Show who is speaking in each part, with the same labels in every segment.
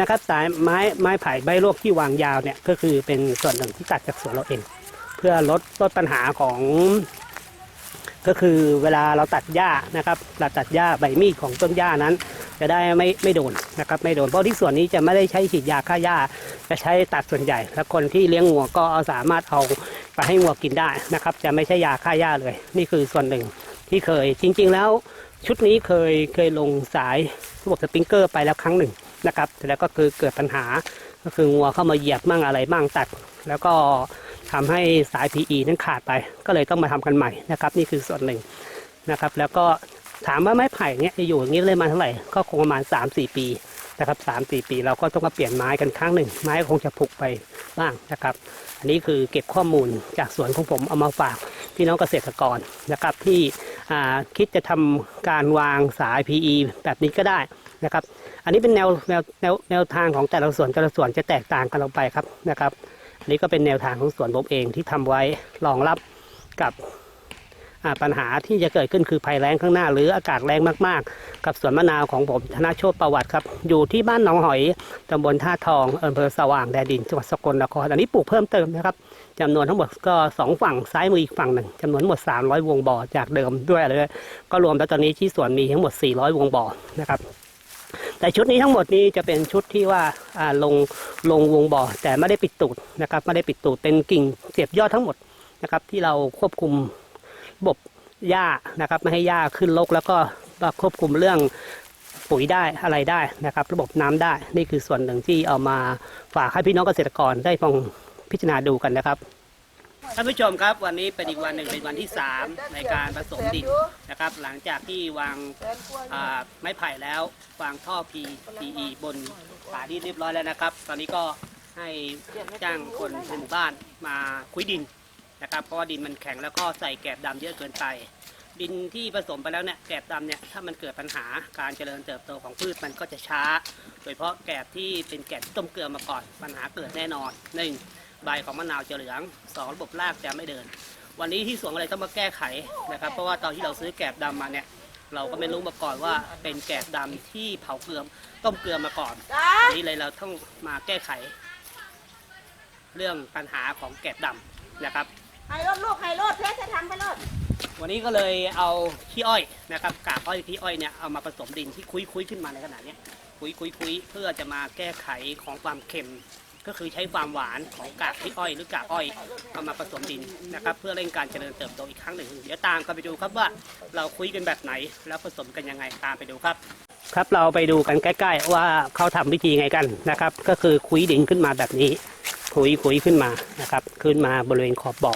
Speaker 1: นะครับสายไม้ไม้ไผ่ใบรวกที่วางยาวเนี่ยก็คือเป็นส่วนหนึ่งที่ตัดจากสวนเราเอง เพื่อลดลดปัญหาของ ก็คือเวลาเราตัดหญ้านะครับเราตัดหญ้าใบมีดของต้นหญ้านั้น จะได้ไม่ไม่โดนนะครับไม่โดนเพราะที่ส่วนนี้จะไม่ได้ใช้ฉีดยาฆ่าหญ้าจะใช้ตัดส่วนใหญ่ แล้วคนที่เลี้ยงงัวก็เอาสามารถเอาไปให้งัวกินได้นะครับ จะไม่ใช่ยาฆ่าหญ้าเลย นี่คือส่วนหนึ่งที่เคยจริง ๆ แล้วชุดนี้เคยเคยลงสายระบบสปริงเกอร์ไปแล้วครั้งหนึ่ง นะครับ แล้วก็คือเกิดปัญหาก็คืองัวเข้ามาเหยียบมั่งอะไรบ้างตัด แล้วก็ทำให้สาย PE นั้นขาดไป ก็เลยต้องมาทำกันใหม่นะครับ นี่คือส่วนหนึ่งนะครับ แล้วก็ถามว่าไม้ไผ่เนี่ยจะอยู่อย่างนี้เลยมาเท่าไหร่ก็คงประมาณ 3-4 ปีนะครับสามสี่ปีเราก็ต้องมาเปลี่ยนไม้กันครั้งหนึ่ง ไม้คงจะผุไปบ้างนะครับ อันนี้คือเก็บข้อมูลจากสวนของผมเอามาฝากพี่น้องเกษตรกรนะครับที่คิดจะทำการวางสาย PE แบบนี้ก็ได้นะครับ อันนี้เป็นแนวแนวแนวแนวทางของแต่ละส่วนแต่ละส่วนจะแตกต่างกันลงไปครับนะครับ อันนี้ก็เป็นแนวทางของส่วนผมเองที่ทำไว้รองรับกับปัญหาที่จะเกิดขึ้นคือภัยแล้งข้างหน้า หรืออากาศแรงมากๆ กับสวนมะนาวของผมธนโชตประวัติครับ อยู่ที่บ้านหนองหอยตำบลท่าทองอำเภอสว่างแดนดินจังหวัดสกลนครอันนี้ปลูกเพิ่มเติมนะครับจำนวนทั้งหมดก็สองฝั่งซ้ายมืออีกฝั่งหนึ่งจำนวนหมด 300 วงบ่อจากเดิมด้วยเลยก็รวมแล้วตอนนี้ที่สวนมีทั้งหมด 400 วงบ่อนะครับ แต่ชุดนี้ทั้งหมดนี้จะเป็นชุดที่ว่าลงลงวงบ่อแต่ไม่ได้ปิดตูดนะครับไม่ได้ปิดตูดเป็นกิ่งเสียบยอดทั้งหมดนะครับที่เราควบคุมระบบหญ้านะครับไม่ให้หญ้าขึ้นรกแล้วก็ควบคุมเรื่องปุ๋ยได้อะไรได้นะครับ ระบบน้ำได้นี่คือส่วนหนึ่งที่เอามาฝากให้พี่น้องเกษตรกรได้ลองพิจารณาดูกันนะครับ ท่านผู้ชมครับวันนี้เป็นอีกวันหนึ่งเป็นวันที่ 3 ในการผสมดินนะครับ หลังจากที่วางไม้ไผ่แล้ววางท่อ PPE บนฝาดินเรียบร้อยแล้วนะครับ ตอนนี้ก็ให้จ้างคนในหมู่บ้านมาคุยดินนะครับเพราะว่าดินมันแข็งแล้วก็ใส่แกลบดำเยอะเกินไป ดินที่ผสมไปแล้วเนี่ยแกลบดำเนี่ยถ้ามันเกิดปัญหาการเจริญเติบโตของพืชมันก็จะช้า โดยเฉพาะแกลบที่เป็นแกลบต้มเกลือมาก่อนปัญหาเกิดแน่นอนหนึ่ง ใบของมะนาวจะเหลืองสองระบบรากจะไม่เดิน วันนี้ที่สวนอะไรต้องมาแก้ไขนะครับ เพราะว่าตอนที่เราซื้อแกลบดำมาเนี่ย เราก็ไม่รู้มาก่อนว่าเป็นแกบดำที่เผาเกลือต้มเกลือมาก่อนอันนี้เลยเราต้องมาแก้ไข เรื่องปัญหาของแกบดำนะครับ
Speaker 2: ไฮรถลูกไฮรถเพชรจะทำไปรถ
Speaker 1: วันนี้ก็เลยเอาขี้อ้อยนะครับกากอ้อยขี้อ้อยเนี่ยเอามาผสมดินที่คุยคุยๆขึ้นมาในขณะเนี้ยคุยคุยคุยเพื่อจะมาแก้ไขของความเค็ม ก็คือใช้ความหวานของกากขี้อ้อยหรือกากอ้อยเอามาผสมดินนะครับ เพื่อเร่งการเจริญเติบโตอีกครั้งหนึ่งเดี๋ยวตามกันไปดูครับว่าเราคุยกันแบบไหน แล้วผสมกันยังไงตามไปดูครับ ครับเราไปดูกันใกล้ๆว่าเขาทำวิธีไงกันนะครับ ก็คือคุยดินขึ้นมาแบบนี้ คุยคุยขึ้นมานะครับ ขึ้นมาบริเวณขอบบ่อ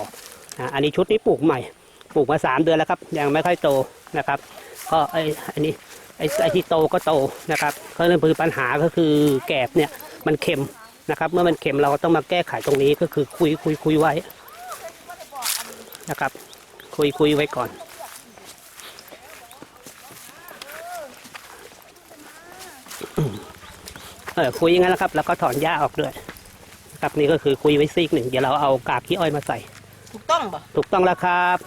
Speaker 1: อันนี้ชุดนี้ปลูกใหม่ปลูกมาสามเดือนแล้วครับ ยังไม่ค่อยโตนะครับก็ไอ้อันนี้ไอ้ไอ้ที่โตก็โตนะครับก็นั่นคือปัญหาก็คือแกบเนี่ยมันเค็ม นะครับ เมื่อมันเค็มเราก็ต้องมาแก้ไขตรงนี้ก็คือคุยคุยคุยไว้นะครับ คุยคุยไว้ก่อนเออคุยอย่างนั้นแหละครับ แล้วก็ถอนหญ้าออกด้วยนะครับนี่ก็คือคุยไว้ซีกหนึ่งเดี๋ยวเราเอากากขี้อ้อยมาใส่
Speaker 2: ถูกต้องป่ะ
Speaker 1: ถูกต้องแล้วครับ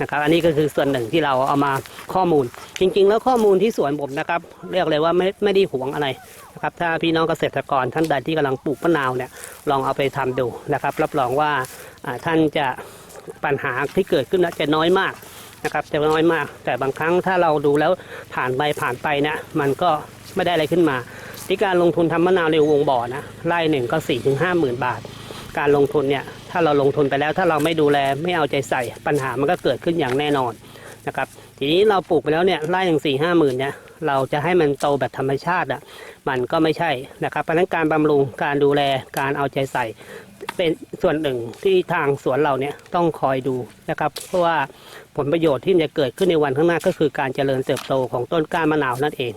Speaker 1: นะครับ อันนี้ก็คือส่วนหนึ่งที่เราเอามาข้อมูล จริง ๆ แล้วข้อมูลที่สวนผมนะครับ เรียกเลยว่าไม่ไม่ได้หวงอะไรนะครับถ้าพี่น้องเกษตรกรท่านใดที่กำลังปลูกมะนาวเนี่ยลองเอาไปทำดูนะครับ รับรองว่าท่านจะปัญหาที่เกิดขึ้นจะน้อยมากนะครับจะน้อยมาก แต่บางครั้งถ้าเราดูแล้วผ่านไปผ่านไปเนี่ยมันก็ไม่ได้อะไรขึ้นมา ที่การลงทุนทำมะนาวในวงบ่อนะไร่หนึ่งก็สี่ถึงห้าหมื่นบาท การลงทุนเนี่ยถ้าเราลงทุนไปแล้วถ้าเราไม่ดูแลไม่เอาใจใส่ปัญหามันก็เกิดขึ้นอย่างแน่นอน นะครับ ทีนี้เราปลูกไปแล้วเนี่ยไร่หนึ่งสี่ห้าหมื่นเนี่ยเราจะให้มันโตแบบธรรมชาติอะมันก็ไม่ใช่นะครับเพราะนั้นการบำรุงการดูแลการเอาใจใส่ เป็นส่วนหนึ่งที่ทางสวนเราเนี่ยต้องคอยดูนะครับ เพราะว่าผลประโยชน์ที่จะเกิดขึ้นในวันข้างหน้าก็คือการเจริญเติบโตของต้นก้านมะนาวนั่นเอง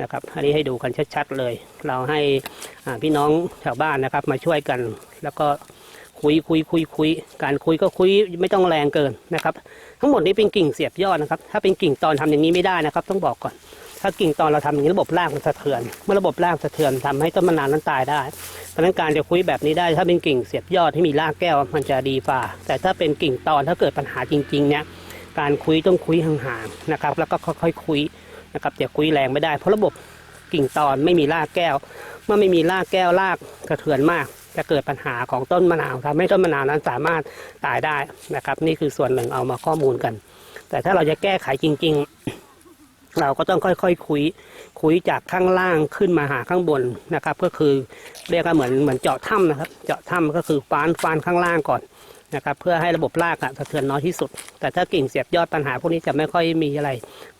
Speaker 1: นะครับอันนี้ให้ดูกันชัดๆเลย เราให้พี่น้องแถวบ้านนะครับมาช่วยกันแล้วก็ คุยคุยคุยคุยการคุยก็คุยไม่ต้องแรงเกินนะครับ ทั้งหมดนี้เป็นกิ่งเสียบยอดนะครับ ถ้าเป็นกิ่งตอนทำอย่างนี้ไม่ได้นะครับ ต้องบอกก่อน ถ้ากิ่งตอนเราทำอย่างนี้ระบบรากมันสะเทือน เมื่อระบบรากสะเทือนทำให้ต้นมะนาวนั้นตายได้เพราะฉะนั้นการจะคุยแบบนี้ได้ ถ้าเป็นกิ่งเสียบยอดที่มีรากแก้วมันจะดีฝ่า แต่ถ้าเป็นกิ่งตอนถ้าเกิดปัญหาจริงๆเนี่ยการคุยต้องคุยห่างๆนะครับ แล้วก็ค่อยๆคุยนะครับอย่าคุยแรงไม่ได้เพราะระบบกิ่งตอนไม่มีรากแก้ว เมื่อไม่มีรากแก้วรากกระเทือนมาก จะเกิดปัญหาของต้นมะนาวทำให้ต้นมะนาวนั้นสามารถตายได้นะครับ นี่คือส่วนหนึ่งเอามาข้อมูลกัน แต่ถ้าเราจะแก้ไขจริง ๆ เราก็ต้องค่อยๆคคุยคุยจากข้างล่างขึ้นมาหาข้างบนนะครับ ก็คือเรียกว่าเหมือนเหมือนเจาะถ้ำนะครับ เจาะถ้ำก็คือฟานฟานข้างล่างก่อนนะครับเพื่อให้ระบบรากอะสะเทือนน้อยที่สุด แต่ถ้ากิ่งเสียบยอดปัญหาพวกนี้จะไม่ค่อยมีอะไร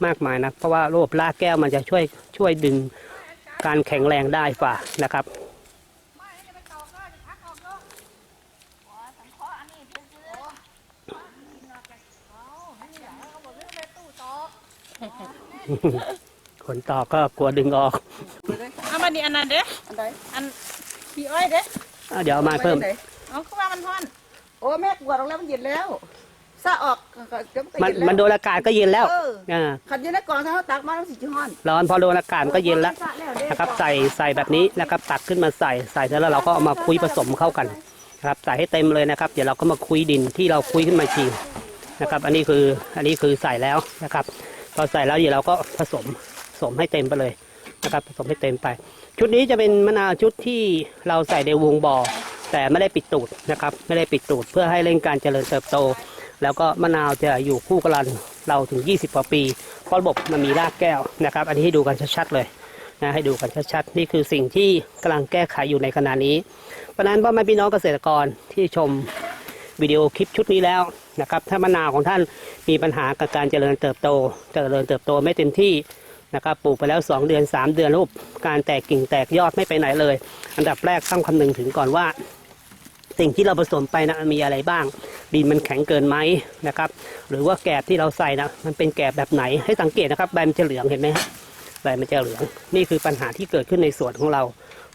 Speaker 1: มากมายนะเพราะว่าระบบรากแก้วมันจะช่วยช่วยดึงการแข็งแรงได้ฝ่านะครับ คนต่อก็กลัวดึงออก
Speaker 2: เอามาดิอันนั้นเด้
Speaker 3: อันใด
Speaker 2: อันพี่อ้อยเด้
Speaker 1: อะเดี๋ยวเอามาเพิ่ม
Speaker 3: ไไหน
Speaker 2: เอาคือว่ามันฮ้อน
Speaker 3: โอ้แม่กลัวตรงแล้วมันเย็นแล้วซะออกก็เดี๋ยว
Speaker 1: มัน
Speaker 3: มันก็เย็นแล้ว
Speaker 1: มันโดนอากาศก็เย็นแล้ว
Speaker 3: เออ
Speaker 1: อ่า
Speaker 3: ขันอยืนในกล่องถ้าเขาตักมาต้องสิจิฮ้อน
Speaker 1: ร้อนพอโดนอากาศมันก็เย็นแล้ว
Speaker 3: ซะแล้วเด้
Speaker 1: นะครับ ใส่ใส่แบบนี้นะครับ ตักขึ้นมาใส่ใส่เสร็จแล้วเราก็เอามาคุยผสมเข้ากันนะครับใส่ให้เต็มเลยนะครับ เดี๋ยวเราก็มาคุยดินที่เราคุยขึ้นมาทีนะครับ อันนี้คืออันนี้คือใส่แล้วนะครับ พอใส่แล้วเดี๋ยวเราก็ผสมผสมให้เต็มไปเลยนะครับ ผสมให้เต็มไป ชุดนี้จะเป็นมะนาวชุดที่เราใส่ในวงบ่อแต่ไม่ได้ปิดตูดนะครับ ไม่ได้ปิดตูดเพื่อให้เร่งการเจริญเติบโต แล้วก็มะนาวจะอยู่คู่กับเราเราถึง 20กว่าปีเพราะระบบมันมีรากแก้วนะครับ อันนี้ให้ดูกันชัดๆเลยนะให้ดูกันชัดๆนี่คือสิ่งที่กำลังแก้ไขอยู่ในขณะนี้เพราะฉะนั้นพ่อแม่พี่น้องเกษตรกรที่ชมวิดีโอคลิปชุดนี้แล้ว นะครับ ถ้ามะนาวของท่านมีปัญหากับการเจริญเติบโต เจริญเติบโตไม่เต็มที่นะครับ ปลูกไปแล้ว 2 เดือน 3 เดือนรูปการแตกกิ่งแตกยอดไม่ไปไหนเลย อันดับแรกต้องคำนึงถึงก่อนว่า สิ่งที่เราผสมไปนะมันมีอะไรบ้าง ดินมันแข็งเกินไหมนะครับ หรือว่าแกบที่เราใส่นะมันเป็นแกบแบบไหนให้สังเกตนะครับใบมันจะเหลืองเห็นไหมฮะใบมันจะเหลืองนี่คือปัญหาที่เกิดขึ้นในสวนของเรา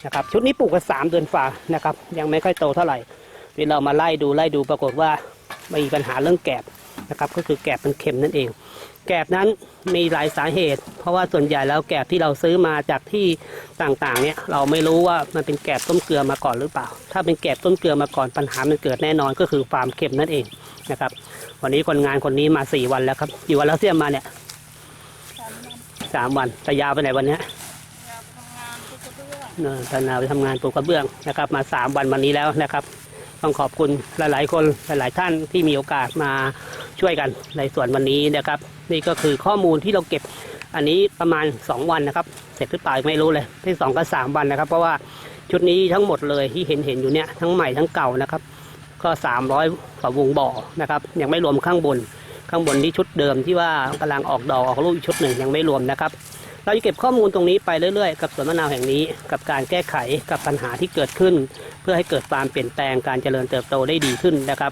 Speaker 1: นะครับชุดนี้ปลูกกันสามเดือนฝ่านะครับยังไม่ค่อยโตเท่าไหร่นี่เรามาไล่ดูไล่ดูปรากฏว่า มีปัญหาเรื่องแกบนะครับก็คือแกบมันเค็มนั่นเอง แกบนั้นมีหลายสาเหตุ เพราะว่าส่วนใหญ่แล้วแกบที่เราซื้อมาจากที่ต่างๆเนี่ยเราไม่รู้ว่ามันเป็นแกบต้มเกลือมาก่อนหรือเปล่า ถ้าเป็นแกบต้มเกลือมาก่อนปัญหามันเกิดแน่นอนก็คือความเค็มนั่นเองนะครับ วันนี้คนงานคนนี้มาสี่วันแล้วครับกี่วันแล้วเสียมาเนี่ยสามวันแต่ยาวไปไหนวันเนี้ยเนอะตอนาวไปทำงานปลูกกระเบื้องนะครับ มาสามวันวันนี้แล้วนะครับ ต้องขอบคุณหลาย ๆ คนหลาย ๆ ท่านที่มีโอกาสมาช่วยกันในส่วนวันนี้นะครับ นี่ก็คือข้อมูลที่เราเก็บอันนี้ประมาณ 2 วันนะครับ เสร็จหรือเปล่าไม่รู้เลยที่สองก็สามวันนะครับ เพราะว่าชุดนี้ทั้งหมดเลยที่เห็นเห็นอยู่เนี่ยทั้งใหม่ทั้งเก่านะครับ ก็ 300กว่าวงบ่อนะครับ ยังไม่รวมข้างบน ข้างบนที่ชุดเดิมที่ว่ากำลังออกดอกออกลูกอีกชุดหนึ่งยังไม่รวมนะครับ เราจะเก็บข้อมูลตรงนี้ไปเรื่อยๆ กับสวนมะนาวแห่งนี้ กับการแก้ไขกับปัญหาที่เกิดขึ้น เพื่อให้เกิดความเปลี่ยนแปลงการเจริญเติบโตได้ดีขึ้นนะครับ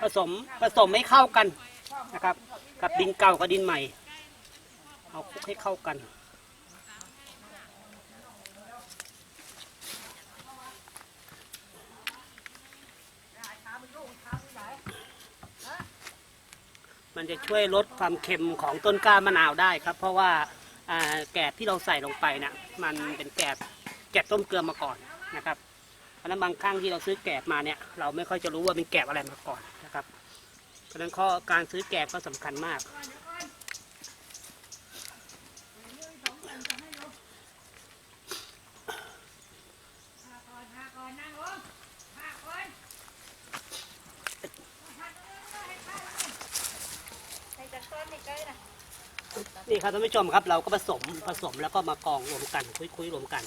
Speaker 1: ผสมผสมให้เข้ากันนะครับ กับดินเก่ากับดินใหม่ เอาคลุกให้เข้ากัน มันจะช่วยลดความเค็มของต้นกล้ามะนาวได้ครับ เพราะว่าแกบที่เราใส่ลงไปนะมันเป็นแกบแกบต้มเกลือมาก่อนนะครับเพราะฉะนั้นบางครั้งที่เราซื้อแกบมาเนี่ยเราไม่ค่อยจะรู้ว่าเป็นแกบอะไรมาก่อนนะครับ เพราะฉะนั้นข้อการซื้อแกบก็สำคัญมาก นี่ครับท่านผู้ชมครับเราก็ผสมผสมแล้วก็มากองรวมกันคุยๆรวมกัน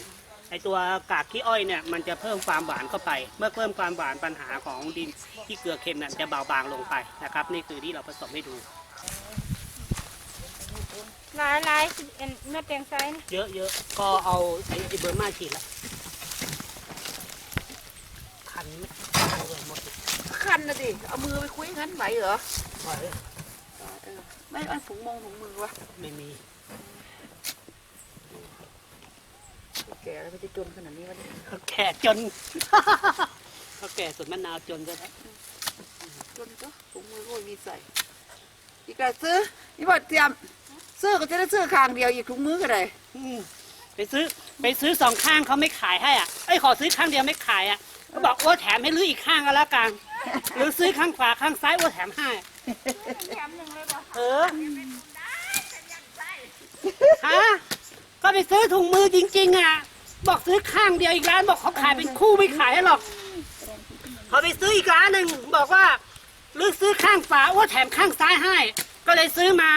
Speaker 1: ไอตัวกากขี้อ้อยเนี่ยมันจะเพิ่มความหวานเข้าไป เมื่อเพิ่มความหวานปัญหาของดินที่เกลือเค็มนั้นจะเบาบางลงไปนะครับ นี่คือที่เราผสมให้ดู
Speaker 2: ลายลายเอ็นเม็ดแดงไซนี่
Speaker 1: เยอะๆก็เอาไอไอ้เบอร์มาฉีดละคันคันเลยหมดเลย
Speaker 3: คันนะดิเอามือไปคุยงั้นไหวเหรอ
Speaker 1: ปล่อยเลย
Speaker 3: ไม่เอาถุงมงถุงมือวะ
Speaker 1: ไม่มี
Speaker 3: แกแล้วมันจะจนขนาดนี้วะเนี่ย
Speaker 1: เขาแก่จน เขาแก่ส่วนมะนาวจนซะแล้ว
Speaker 3: จนก็ถุงมือก็ไม่มีใส่ อีกแล้วซื้อนี่ว่าเตรียมซื้อก็จะได้ซื้อข้างเดียวอีกถุงมือก็ได้
Speaker 1: อืมไปซื้อไปซื้อสองข้างเขาไม่ขายให้อะไอ้ยขอซื้อข้างเดียวไม่ขายอะก็บอกโอ้แถมให้ลื้ออีกข้างก็แล้วกันหรือซื้อข้างขวาข้างซ้ายโอ้แถมให้
Speaker 2: แถมหนึ่ง เลยบอก
Speaker 1: เออฮะก็ไปซื้อถุงมือจริง ๆ อะ บอกซื้อข้างเดียวอีกร้านบอกเขาขายเป็นคู่ไม่ขายให้หรอกพอไปซื้ออีกร้านหนึ่งบอกว่าหรือซื้อข้างฝาโอ้แถมข้างซ้ายให้ ก็เลยซื้อมา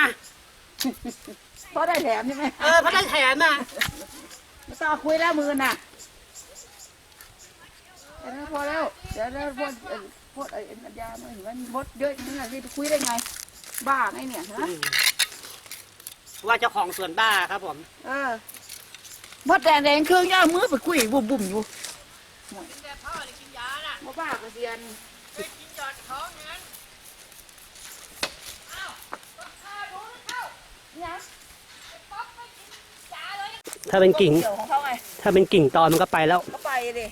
Speaker 3: เพราะได้แถมใช่ไหม
Speaker 1: เออเพราะได้แถมอะ
Speaker 3: ไม่ต้องคุยแล้วมือน่ะเดี๋ยวนะพอ แล้วเดี๋ยวแล้วพดเอ่อพดไอ้อัญญาไม่เห็นมันพดเยอะนี่น่ะรีบไปคุยได้ไง บ้าไงเนี่ยฮะ
Speaker 1: ว่าเจ้าของสวนบ้าครับผม
Speaker 3: เออพดแดงแดงเครื่องย่ามือไปคุยบุ่มบุ่มๆอยู่
Speaker 2: แต่พ่อเลยกินยาน่ะ
Speaker 3: มาบ้ากระเซียน
Speaker 2: ไปกินยอดท้องอย่างนั้น
Speaker 1: ถ้าเป็นกิ่ง
Speaker 3: เกี่ยวของเขาไง
Speaker 1: ถ้าเป็นกิ่งตอนมันก็ไปแล้ว
Speaker 3: ก็ไปดิ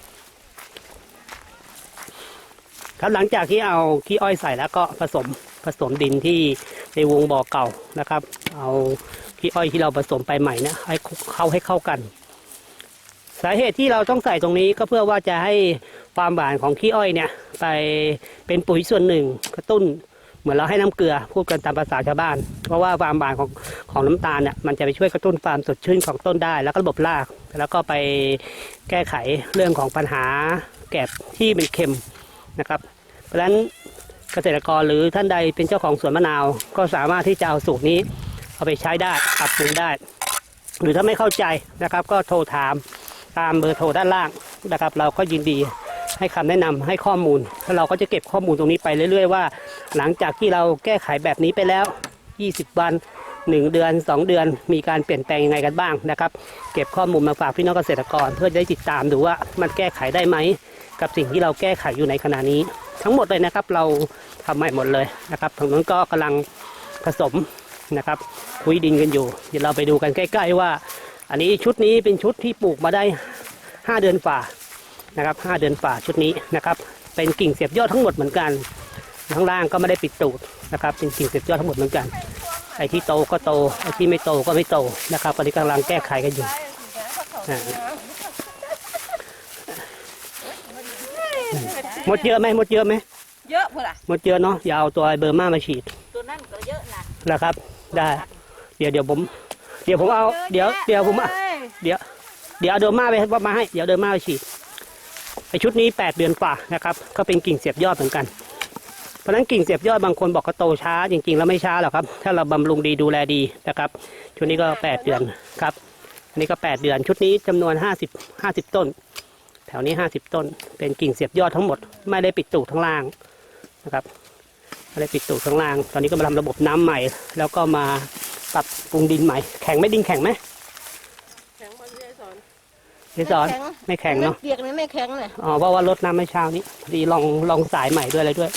Speaker 1: ครับหลังจากที่เอาขี้อ้อยใส่แล้วก็ผสมผสมดินที่ในวงบ่อเก่านะครับ เอาขี้อ้อยที่เราผสมไปใหม่นี่ยให้เข้าให้เข้ากัน สาเหตุที่เราต้องใส่ตรงนี้ก็เพื่อว่าจะให้ความหวานของขี้อ้อยเนี่ย ไปเป็นปุ๋ยส่วนหนึ่งกระตุ้นเหมือนเราให้น้ำเกลือพูดกันตามภาษาชาวบ้าน เพราะว่าความหวานของของน้ำตาลเนี่ยมันจะไปช่วยกระตุ้นความสดชื่นของต้นได้ แล้วก็ระบบราก แล้วก็ไปแก้ไขเรื่องของปัญหาแกบที่เป็นเค็ม นะครับ เพราะฉะนั้นเกษตรกรหรือท่านใดเป็นเจ้าของสวนมะนาว ก็สามารถที่จะเอาสูตรนี้ เอาไปใช้ได้ปรับปรุงได้ หรือถ้าไม่เข้าใจนะครับ ก็โทรถามตามเบอร์โทรด้านล่างนะครับ เราก็ยินดีให้คำแนะนำให้ข้อมูลแล้วเราก็จะเก็บข้อมูลตรงนี้ไปเรื่อย ๆ ว่า หลังจากที่เราแก้ไขแบบนี้ไปแล้ว 20 วัน 1 เดือน 2 เดือน มีการเปลี่ยนแปลงยังไงกันบ้างนะครับ เก็บข้อมูลมาฝากพี่น้องเกษตรกร เพื่อจะได้ติดตามดูว่ามันแก้ไขได้ไหม กับสิ่งที่เราแก้ไขอยู่ในขณะนี้ ทั้งหมดเลยนะครับ เราทำใหม่หมดเลยนะครับทางนั้นก็กำลังผสมนะครับคุยดินกันอยู่ เดี๋ยวเราไปดูกันใกล้ ๆ ว่า อันนี้ชุดนี้เป็นชุดที่ปลูกมาได้ 5 เดือนฝ่านะครับ 5 เดือนฝ่าชุดนี้นะครับ เป็นกิ่งเสียบยอดทั้งหมดเหมือนกันข้างล่างก็ไม่ได้ปิดตูดนะครับ เป็นกิ่งเสียบยอดทั้งหมดเหมือนกันไอ้ที่โตก็โตไอ้ที่ไม่โตก็ไม่โตนะครับตอนนี้กำลังแก้ไขกันอยู่อ่าห มดเยอะไหมหมดเยอะไหม
Speaker 3: เยอะพุ่นล่ะ
Speaker 1: หมดเยอะเนาะอย่าเอาตัวไอ้เบอร์มามาฉีด
Speaker 3: ตัวนั่นก็เยอะนะ
Speaker 1: นะครับ ได้ เดี๋ยวเดี๋ยวผม เดี๋ยวผมเอา เดี๋ยวเดี๋ยวผมเอาเดี๋ยว เดี๋ยวเอาเดิมมาไปมาให้ เดี๋ยวเดิมมาไปฉีดไอชุดนี้แปดเดือนกว่านะครับ ก็เป็นกิ่งเสียบยอดเหมือนกัน เพราะฉะนั้นกิ่งเสียบยอดบางคนบอกก็โตช้า จริง ๆ แล้วไม่ช้าหรอกครับ ถ้าเราบำรุงดีดูแลดีนะครับ ชุดนี้ก็แปดเดือนครับ อันนี้ก็แปดเดือน ชุดนี้จำนวนห้าสิบห้าสิบต้น แถวนี้ห้าสิบต้น เป็นกิ่งเสียบยอดทั้งหมด ไม่ได้ปิดตูดข้างล่างนะครับไม่ได้ปิดตูดข้างล่าง ตอนนี้ก็มาทำระบบน้ำใหม่ แล้วก็มาปรับปรุงดินใหม่ แข็งไหม่ดินแข็งไหม
Speaker 2: แข็งมันเลยสอน
Speaker 1: เจสอนไม่แข็งเนาะ
Speaker 2: เปียกนี่ไม่แข็งเลย
Speaker 1: อ๋อเพราะว่ารดน้ำเมื่อเช้านี้พอดีลองลองสายใหม่ด้วยอะไรด้วย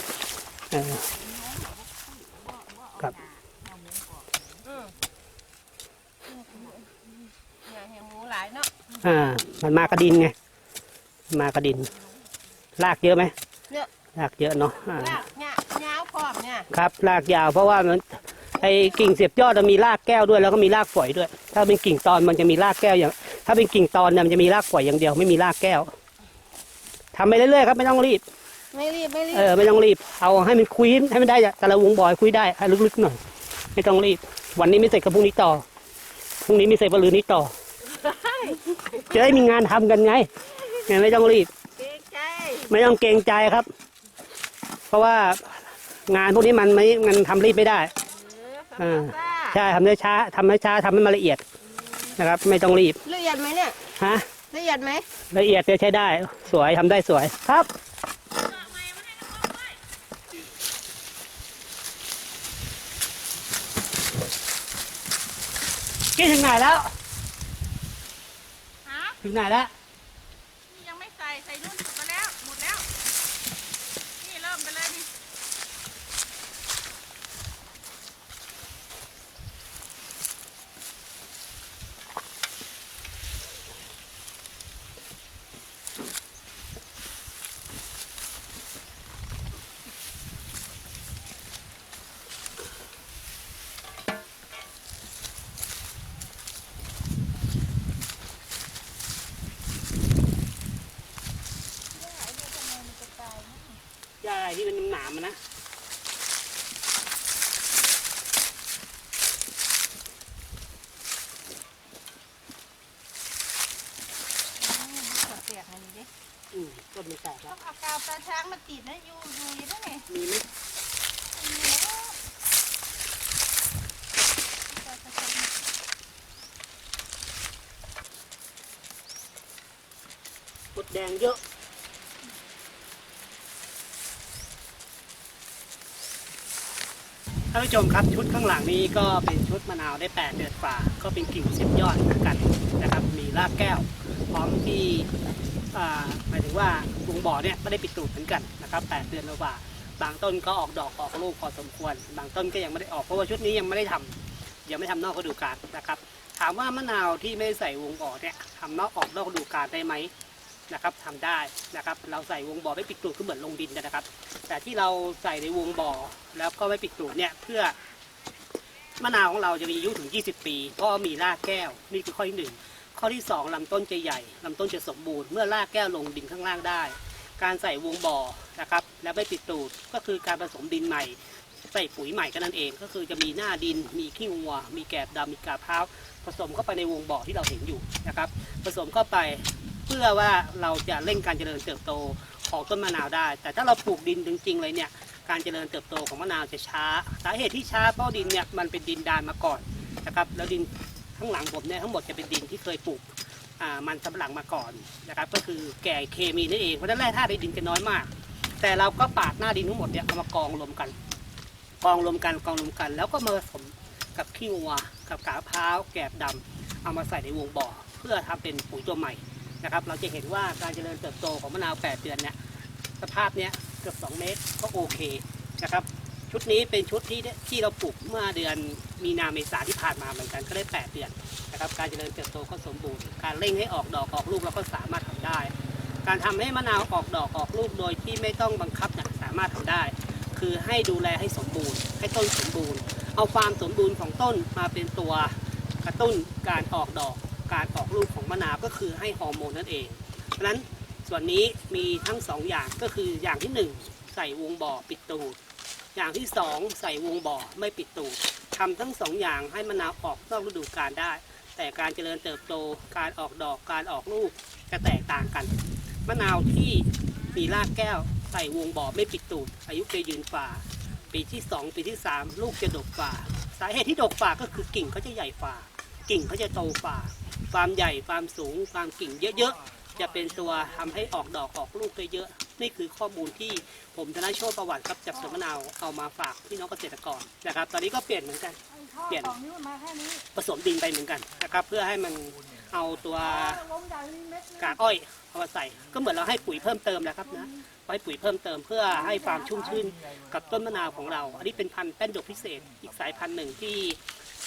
Speaker 1: เออครับ
Speaker 2: เนี่ยเห็นหมูหลายเนาะ
Speaker 1: อ่ามันมากระดินไง มากระดิน ลากเยอะไหม
Speaker 2: เยอะ
Speaker 1: ลากเยอะเนาะอ่า
Speaker 2: ลากเนี่ยยาวพร้อมเนี่ย
Speaker 1: ครับลากยาวเพราะว่ามันไอ้กิ่งเสียบยอดมันมีรากแก้วด้วยแล้วก็มีรากฝอยด้วย ถ้าเป็นกิ่งตอนมันจะมีรากแก้วอย่าง ถ้าเป็นกิ่งตอนเนี่ยมันจะมีรากฝอยอย่างเดียวไม่มีรากแก้วทำไปเรื่อยๆครับไม่ต้องรีบ
Speaker 2: ไม่รีบไม่รีบ
Speaker 1: เออไม่ต้องรีบเอาให้มันคุยให้มันได้อะแต่ละวงบอยคุยได้ให้ลึกๆหน่อยไม่ต้องรีบ วันนี้ไม่เสร็จก็พรุ่งนี้ต่อพรุ่งนี้ไม่เสร็จก็ลืนนี้ต่อจะได้มีงานทำกันไง ไงไม่ต้องรีบ
Speaker 2: เกรงใจ
Speaker 1: ไม่ต้องเกรงใจครับ เพราะว่างานพวกนี้มันไม่มันทำรีบไม่ได้
Speaker 2: เออ
Speaker 1: อ่า
Speaker 2: ซ่า
Speaker 1: ใช่ทำได้ช้าทำได้ช้าทำให้มันละเอียดนะครับ ไม่ต้องรีบ
Speaker 2: ละเอียดไหมเนี่ย
Speaker 1: ฮะ
Speaker 2: ละเอียดไหม
Speaker 1: ละเอียดจะใช้ได้ สวยทำได้สวยครับกี่ถึงไหนแล้ว
Speaker 2: ฮะ
Speaker 1: ถึงไหนแล้ว
Speaker 2: นมันแต
Speaker 1: ก
Speaker 2: ต้
Speaker 1: แล้
Speaker 2: อ
Speaker 1: ว
Speaker 2: งเอากาวตาช้างมาติดนะอยู่อยู่อยังไง
Speaker 1: มีไหมมดแดงเยอะท่านผู้ชมครับชุดข้างหลังนี้ก็เป็นชุดมะนาวได้ 8 เดือนฝ่า ก็เป็นกิ่งเสียบยอดเหมือนกันนะครับ มีรากแก้ว พร้อมที่หมายถึงว่าวงบ่อเนี่ยไม่ได้ปิดตูดเหมือนกันนะครับ8เดือนกว่าบางต้นก็ออกดอกออกลูกพอสมควร บางต้นก็ยังไม่ได้ออกเพราะว่าชุดนี้ยังไม่ได้ทำยังไม่ทำนอกฤดูกาลนะครับ ถามว่ามะนาวที่ไม่ได้ใส่วงบ่อเนี่ยทำนอกออกนอกฤดูกาลได้ไหมนะครับทำได้นะครับ เราใส่วงบ่อไม่ปิดตูดก็เหมือนลงดินกันนะครับ แต่ที่เราใส่ในวงบ่อแล้วก็ไม่ปิดตูดเนี่ยเพื่อมะนาวของเราจะมีอายุถึง 20 ปีเพราะมีรากแก้วนี่คือข้อที่หนึ่ง ข้อที่สองลำต้นจะใหญ่ลำต้นจะสมบูรณ์ เมื่อรากแก้วลงดินข้างล่างได้ การใส่วงบ่อนะครับ แล้วไม่ปิดตูด ก็คือการผสมดินใหม่ ใส่ปุ๋ยใหม่ก็นั่นเอง ก็คือจะมีหน้าดิน มีขี้วัว มีแกบดำมีกาบพร้าวผสมเข้าไปในวงบ่อที่เราเห็นอยู่นะครับ ผสมเข้าไปเพื่อว่าเราจะเร่งการเจริญเติบโตของต้นมะนาวได้ แต่ถ้าเราปลูกดินจริงๆเลยเนี่ย การเจริญเติบโตของมะนาวจะช้า สาเหตุที่ช้าเพราะดินเนี่ยมันเป็นดินดานมาก่อนนะครับ แล้วดิน ข้างหลังผมเนี่ยทั้งหมดจะเป็นดินที่เคยปลูกมันสำปะหลังมาก่อนนะครับ ก็คือแก่เคมีนั่นเองเพราะฉะนั้นแร่ธาตุในดินจะน้อยมาก แต่เราก็ปาดหน้าดินทั้งหมดเนี่ยเอามากองรวมกัน กองรวมกันกองรวมกัน แล้วก็มาผสมกับขี้วัวกับกาบพร้าวแกบดำเอามาใส่ในวงบ่อ เพื่อทำเป็นปุ๋ยตัวใหม่นะครับ เราจะเห็นว่าการเจริญเติบโตของมะนาว 8 เดือนเนี่ยสภาพเนี้ยเกือบ 2 เมตรก็โอเคนะครับ ชุดนี้เป็นชุดที่ที่เราปลูกเมื่อเดือนมีนาเมษาที่ผ่านมาเหมือนกันก็ได้ 8 เดือนนะครับการเจริญเติบโตก็สมบูรณ์ การเร่งให้ออกดอกออกลูกเราก็สามารถทำได้ การทำให้มะนาวออกดอกออกลูกโดยที่ไม่ต้องบังคับเนี่ยสามารถทำได้ คือให้ดูแลให้สมบูรณ์ ให้ต้นสมบูรณ์ เอาความสมบูรณ์ของต้นมาเป็นตัวกระตุ้นการออกดอกการออกลูกของมะนาวก็คือให้ฮอร์โมนนั่นเองเพราะฉะนั้นส่วนนี้มีทั้งสองอย่างก็คืออย่างที่หนึ่งใส่วงบ่อปิดตูด อย่างที่สองใส่วงบ่อไม่ปิดตูดทำทั้งสองอย่างให้มะนาวออกนอกฤดูกาลได้ แต่การเจริญเติบโตการออกดอกการออกลูกจะแตกต่างกันมะนาวที่มีรากแก้วใส่วงบ่อไม่ปิดตูด อายุจะยืนฝ่า ปีที่สองปีที่สามลูกจะดกฝ่า สาเหตุที่ดกฝ่าก็คือกิ่งเขาจะใหญ่ฝ่า กิ่งเขาจะโตฝ่า ความใหญ่ความสูงความกิ่งเยอะๆ จะเป็นตัวทำให้ออกดอกออกลูกได้เยอะ นี่คือข้อมูลที่ผมธนโชตประวัติครับจากสวนมะนาวเอามาฝากพี่น้องเกษตรกรนะครับ ตอนนี้ก็เปลี่ยนเหมือนกัน เปลี่ยน
Speaker 2: ของนี้มันมาแค่นี้
Speaker 1: ผสมดินไปเหมือนกันนะครับ เพื่อให้มันเอาตัวกากอ้อยเอามาใส่ก็เหมือนเราให้ปุ๋ยเพิ่มเติมนะครับนะไว้ปุ๋ยเพิ่มเติมเพื่อให้ความชุ่มชื่นกับต้นมะนาวของเรา อันนี้เป็นพันธุ์แป้นดกพิเศษ อีกสายพันธุ์หนึ่งที่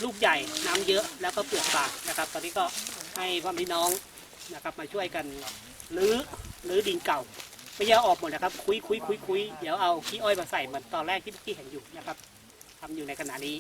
Speaker 1: ลูกใหญ่น้ำเยอะแล้วก็เปลือกบางนะครับ ตอนนี้ก็ให้พ่อพี่น้อง นะครับมาช่วยกันรื้อรื้อดินเก่าไม่ใช่อาออกหมดนะครับ คุยคุยคุยคุยเดี๋ยวเอาขี้อ้อยมาใส่เหมือนตอนแรกที่พี่เห็นอยู่นะครับทำอยู่ในขณะนี้